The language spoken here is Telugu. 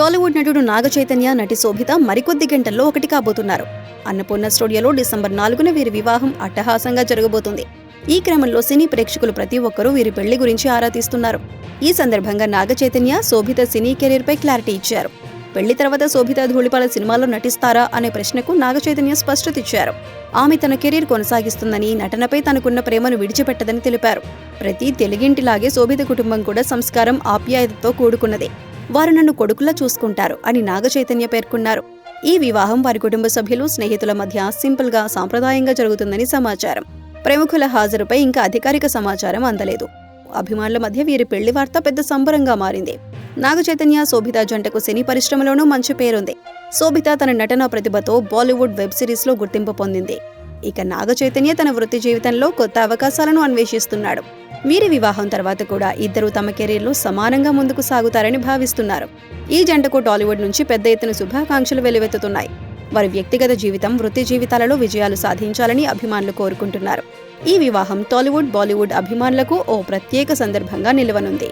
టాలీవుడ్ నటుడు నాగ చైతన్య నటి శోభిత మరికొద్ది గంటల్లో ఒకటి కాబోతున్నారు. అన్నపూర్ణ స్టూడియోలో డిసెంబర్ నాలుగున వీరి వివాహం అట్టహాసంగా జరగబోతుంది. ఈ క్రమంలో సినీ ప్రేక్షకులు ప్రతి ఒక్కరూ వీరి పెళ్ళి గురించి ఆరా తీస్తున్నారు. ఈ సందర్భంగా నాగ చైతన్య శోభిత సినీ కెరీర్ పై క్లారిటీ ఇచ్చారు. పెళ్ళి తర్వాత శోభిత ధూళిపాల సినిమాలో నటిస్తారా అనే ప్రశ్నకు నాగ చైతన్య స్పష్టత ఇచ్చారు. ఆమె తన కెరీర్ కొనసాగిస్తుందని నటనపై తనకున్న ప్రేమను విడిచిపెట్టదని తెలిపారు. ప్రతి తెలుగింటిలాగే శోభిత కుటుంబం కూడా సంస్కారం ఆప్యాయతతో కూడుకున్నదే. వారు నన్ను కొడుకులా చూసుకుంటారు అని నాగచైతన్య పేర్కొన్నారు. ఈ వివాహం వారి కుటుంబ సభ్యులు స్నేహితుల మధ్య సింపుల్గా సాంప్రదాయంగా జరుగుతుందని సమాచారం. ప్రముఖుల హాజరుపై ఇంకా అధికారిక సమాచారం అందలేదు. అభిమానుల మధ్య వీరి పెళ్ళి వార్త పెద్ద సంబరంగా మారింది. నాగచైతన్య శోభిత జంటకు సినీ పరిశ్రమలోనూ మంచి పేరుంది. శోభిత తన నటనా ప్రతిభతో బాలీవుడ్ వెబ్ సిరీస్లో గుర్తింపు పొందింది. ఇక నాగ చైతన్య తన వృత్తి జీవితంలో కొత్త అవకాశాలను అన్వేషిస్తున్నాడు. వీరి వివాహం తర్వాత కూడా ఇద్దరు తమ కెరీర్లో సమానంగా ముందుకు సాగుతారని భావిస్తున్నారు. ఈ జంటకు టాలీవుడ్ నుంచి పెద్ద ఎత్తున శుభాకాంక్షలు వెలువెత్తుతున్నాయి. వారి వ్యక్తిగత జీవితం వృత్తి జీవితాలలో విజయాలు సాధించాలని అభిమానులు కోరుకుంటున్నారు. ఈ వివాహం టాలీవుడ్ బాలీవుడ్ అభిమానులకు ఓ ప్రత్యేక సందర్భంగా నిలవనుంది.